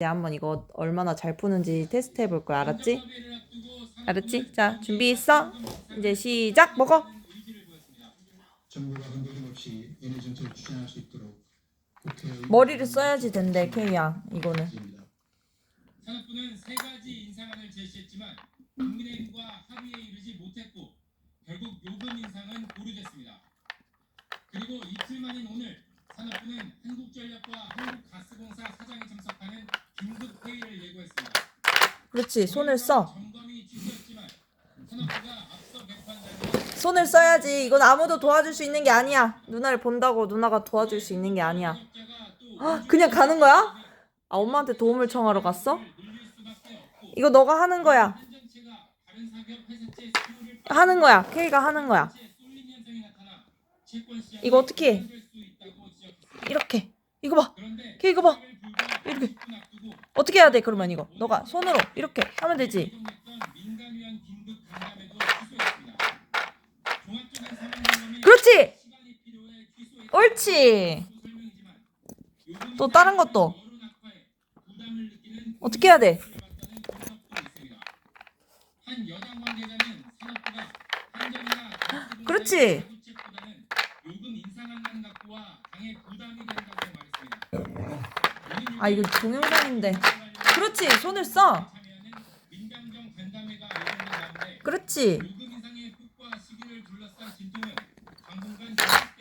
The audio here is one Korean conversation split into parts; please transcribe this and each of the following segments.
이제 한번 이거 얼마나 잘 푸는지 테스트 해볼 거야. 알았지? 알았지? 자, 준비했어? 이제 시작! 먹어! 머리를 써야지 된대, 케이야. 이거는. 산업부는 세 가지 인상안을 제시했지만 국민의힘과 합의에 이르지 못했고 결국 요금 인상은 보류됐습니다. 그리고 이틀 만인 오늘 산업부는 한국전력과 한국가스공사 사장이 참석하는 긴급 회의를 예고했습니다. 그렇지, 손을 써. 손을 써야지. 이건 아무도 도와줄 수 있는 게 아니야. 누나를 본다고 누나가 도와줄 수 있는 게 아니야. 아, 그냥 가는 거야? 아, 엄마한테 도움을 청하러 갔어? 이거 너가 하는 거야. 하는 거야. 케이가 하는 거야. 이거 어떻게 해? 이렇게. 이거 봐. 케이 이거 봐. 어떻게 해야 돼, 그러면 이거? 너가 손으로 이렇게 하면 되지. 그렇지! 옳지! 또 다른 것도. 어떻게 해야 돼? 그렇지. 아, 이거 동영상인데. 그렇지, 손을 써. 그렇지.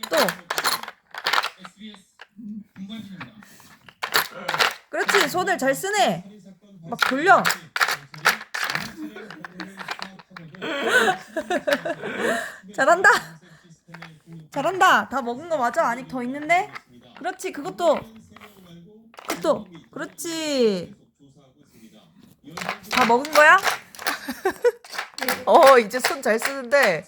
또. 그렇지, 손을 잘 쓰네. 막 돌려. 잘한다. 잘한다. 다 먹은 거 맞아? 아직 더 있는데? 그렇지, 그것도. 그것도. 그렇지. 다 먹은 거야? 어, 이제 손 잘 쓰는데